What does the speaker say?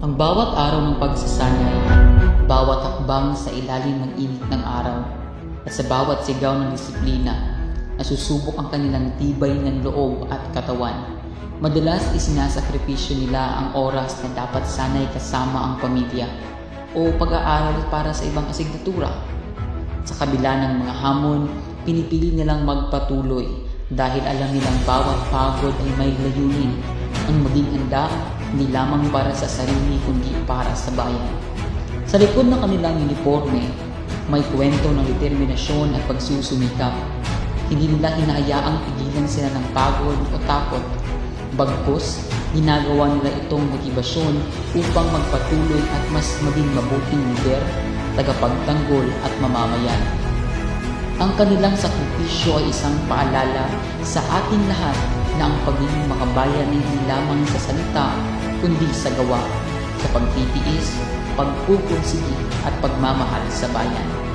Ang bawat araw ng pagsasanay, bawat hakbang sa ilalim ng init ng araw, at sa bawat sigaw ng disiplina, nasusubok ang kanilang tibay ng loob at katawan. Madalas isinasakripisyo nila ang oras na dapat sanay kasama ang pamilya o pag-aaral para sa ibang asignatura. Sa kabila ng mga hamon, pinipili nilang magpatuloy dahil alam nilang bawat pagod ay may layunin ang maging handa hindi lamang para sa sarili kundi para sa bayan. Sa likod ng kanilang uniforme, may kwento ng determinasyon at pagsusumikap. Hindi nila hinahayaang pigilan sila ng pagod o takot. Bagkus, ginagawa nila itong motibasyon upang magpatuloy at mas maging mabuting lider, tagapagtanggol at mamamayan. Ang kanilang sakripisyo ay isang paalala sa ating lahat na ang pagiging makabayan ay hindi lamang sa salita, kundi sa gawa, sa pagtitiis, pagpupursige at pagmamahal sa bayan.